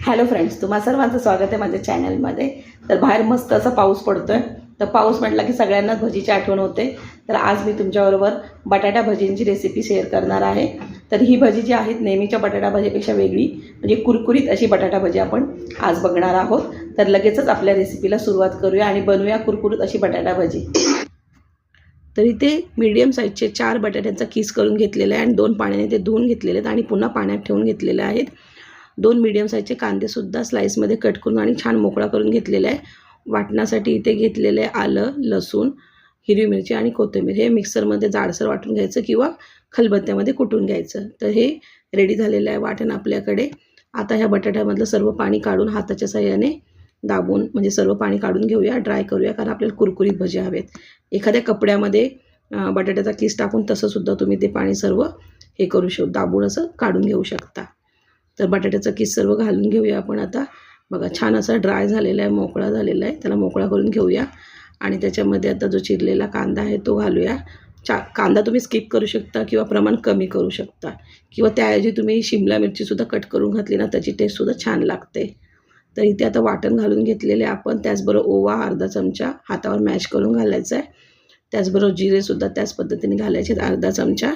Hello friends तुम्हा सर्वांचं स्वागत आहे माझ्या चॅनलमध्ये तर बाहेर मस्त असा पाऊस पडतो आहे तर पाऊस म्हटला की सगळ्यांनाच भजीची आठवण होते. तर आज मी तुमच्याबरोबर बटाटा भजींची रेसिपी शेअर करणार आहे. तर ही भजी जी आहेत नेहमीच्या बटाटा भजीपेक्षा वेगळी. म्हणजे कुरकुरीत अशी बटाटा भजी आपण आज बघणार आहोत. तर लगेचच आपल्या रेसिपीला सुरुवात करूया आणि बनवूया कुरकुरीत अशी बटाटा भजी. तर इथे मीडियम साईजचे चार बटाट्यांचा किस करून घेतलेला आहे आणि दोन पाण्याने ते धुवून घेतलेले आहेत आणि पुन्हा पाण्यात ठेवून घेतलेले आहेत. दोन मीडियम साईजचे कांदेसुद्धा स्लाईसमध्ये कट करून आणि छान मोकळा करून घेतलेला आहे. वाटण्यासाठी इथे घेतलेलं आहे आलं लसूण हिरवी मिरची आणि कोथिंबीर. हे मिक्सरमध्ये जाडसर वाटून घ्यायचं किंवा खलबत्त्यामध्ये कुटून घ्यायचं. तर हे रेडी झालेलं आहे वाटण आपल्याकडे. आता ह्या बटाट्यामधलं सर्व पाणी काढून हाताच्या साह्याने दाबून म्हणजे सर्व पाणी काढून घेऊया ड्राय करूया कारण आपल्याला कुरकुरीत भजी हवेत. एखाद्या कपड्यामध्ये बटाट्याचा किस टाकून तसंसुद्धा तुम्ही ते पाणी सर्व हे करू शक दाबून असं काढून घेऊ शकता. तर बटाट्याचा किस सर्व घालून घेऊया आपण आता. बघा छान असा ड्राय झालेला आहे मोकळा झालेला आहे. त्याला मोकळा करून घेऊया. आणि त्याच्यामध्ये आता जो चिरलेला कांदा आहे तो घालूया. चा कांदा तुम्ही स्किप करू शकता किंवा प्रमाण कमी करू शकता. किंवा त्याऐवजी तुम्ही शिमला मिरचीसुद्धा कट करून घातली ना त्याची टेस्टसुद्धा छान लागते. तर इथे आता वाटण घालून घेतलेले आपण. त्याचबरोबर ओवा अर्धा चमचा हातावर मॅश करून घालायचा आहे. त्याचबरोबर जिरेसुद्धा त्याच पद्धतीने घालायचे आहेत. अर्धा चमचा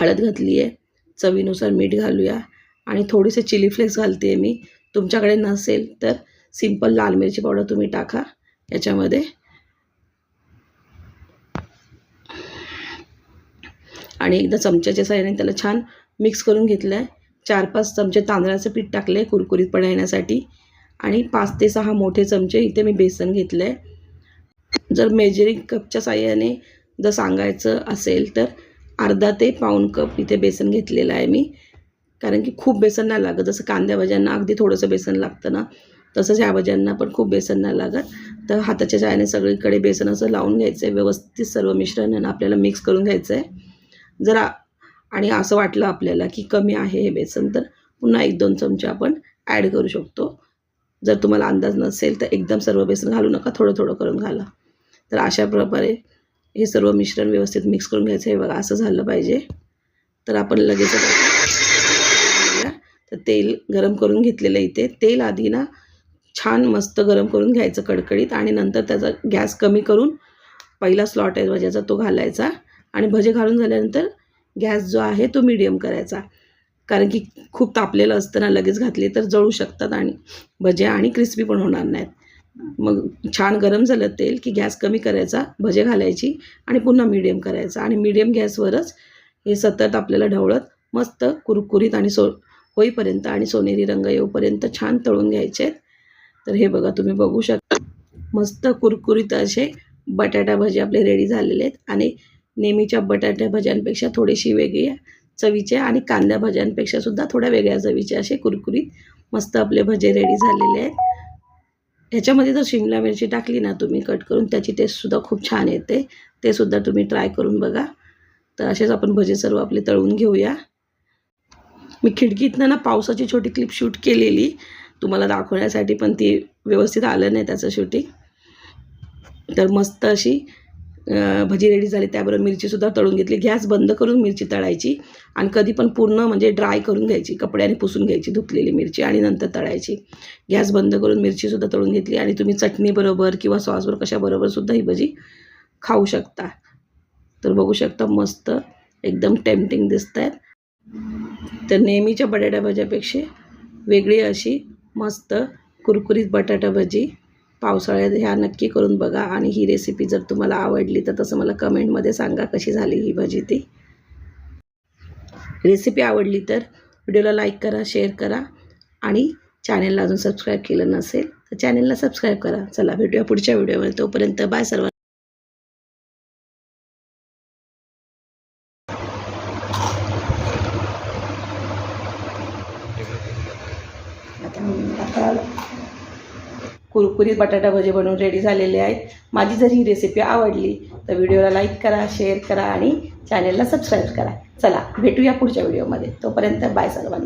हळद घातली आहे चवीनुसार मीठ घालूया. आणि थोडेसे चिली फ्लेक्स घालते आहे मी. तुमच्याकडे नसेल तर सिंपल लाल मिरची पावडर तुम्ही टाका. याच्यामध्ये आणि एकदा चमच्याच्या साह्याने त्याला छान मिक्स करून घेतलं आहे चार पाच चमचे तांदळाचं पीठ टाकलं आहे कुरकुरीत कुरकुरीतपणा येण्यासाठी. आणि पाच ते सहा मोठे चमचे इथे मी बेसन घेतलं आहे जर मेजरिंग कपच्या साह्याने जर सांगायचं असेल तर अर्धा ते पाऊण कप इथे बेसन घेतलेलं आहे मी. कारण की खूप बेसन नाही लागत. जसं कांद्या भाज्यांना अगदी थोडंसं बेसन लागतं ना तसंच ह्या भाज्यांना पण खूप बेसन नाही लागत. तर हाताच्या जायने सगळीकडे बेसन असं लावून घ्यायचं आहे व्यवस्थित सर्व मिश्रण आहे ना आपल्याला मिक्स करून घ्यायचं आहे जर आणि असं वाटलं आपल्याला की कमी आहे हे बेसन तर पुन्हा एक दोन चमचे आपण ॲड करू शकतो. जर तुम्हाला अंदाज नसेल तर एकदम सर्व बेसन घालू नका थोडं थोडं करून घाला. तर अशा प्रकारे हे सर्व मिश्रण व्यवस्थित मिक्स करून घ्यायचं हे बघा असं झालं पाहिजे. तर आपण लगेच तेल गरम करून घेतलेलं इथे. तेल आधी ना छान मस्त गरम करून घ्यायचं कडकडीत आणि नंतर त्याचा गॅस कमी करून पहिला स्लॉट आहे भज्याचा तो घालायचा. आणि भजे घालून झाल्यानंतर गॅस जो आहे तो मीडियम करायचा. कारण की खूप तापलेलं असतं ना लगेच घातले तर जळू शकतात आणि भजे आणि क्रिस्पी पण होणार नाहीत. मग छान गरम झालं तेल की गॅस कमी करायचा भजे घालायची आणि पुन्हा मीडियम करायचा. आणि मीडियम गॅसवरच हे सतत आपल्याला ढवळत मस्त कुरकुरीत आणि सो होईपर्यंत आणि सोनेरी रंग येऊपर्यंत छान तळून घ्यायचे आहेत. तर हे बघा तुम्ही बघू शकता. मस्त कुरकुरीत असे बटाटा भजी आपले रेडी झालेले आहेत. आणि नेहमीच्या बटाट्या भज्यांपेक्षा थोडीशी वेगळी चवीचे आणि कांद्या भज्यांपेक्षा सुद्धा थोड्या वेगळ्या चवीचे असे कुरकुरीत मस्त आपले भजे रेडी झालेले आहेत. ह्याच्यामध्ये जर शिमला मिरची टाकली ना तुम्ही कट करून त्याची टेस्टसुद्धा खूप छान येते. ते सुद्धा तुम्ही ट्राय करून बघा. तर असेच आपण भजे सर्व आपले तळून घेऊया. मी खिडकीतनं ना पावसाची छोटी क्लिप शूट केलेली. तुम्हाला दाखवण्यासाठी पण ती व्यवस्थित आलं नाही त्याचं शूटिंग तर मस्त अशी भजी रेडी झाली. त्याबरोबर मिरचीसुद्धा तळून घेतली. गॅस बंद करून मिरची तळायची. आणि कधी पण पूर्ण म्हणजे ड्राय करून घ्यायची. कपड्याने पुसून घ्यायची धुतलेली मिरची आणि नंतर तळायची. गॅस बंद करून मिरचीसुद्धा तळून घेतली. आणि तुम्ही चटणीबरोबर किंवा सॉसवर कशाबरोबर सुद्धा ही भजी खाऊ शकता. तर बघू शकता मस्त एकदम टेम्पटिंग दिसत आहेत तर नेहमीच्या बटाटा भज्यापेक्षा वेगळी अशी मस्त कुरकुरीत बटाटा भजी पावसाळ्यात ह्या नक्की करून बघा. आणि ही रेसिपी जर तुम्हाला आवडली तर तसं मला कमेंटमध्ये सांगा कशी झाली ही भजी ती. रेसिपी आवडली तर व्हिडिओला लाईक करा शेअर करा. आणि चॅनेलला अजून सबस्क्राईब केलं नसेल तर चॅनेलला सबस्क्राईब करा. चला भेटूया पुढच्या व्हिडिओमध्ये तोपर्यंत बाय सर्व आता आता कुरकुरीत बटाटा भजे बनवून रेडी झालेले आहेत. माझी जर ही रेसिपी आवडली तर व्हिडिओला लाईक करा शेअर करा आणि चॅनेलला सबस्क्राईब करा. चला भेटूया पुढच्या व्हिडिओमध्ये तोपर्यंत बाय सर्वांना.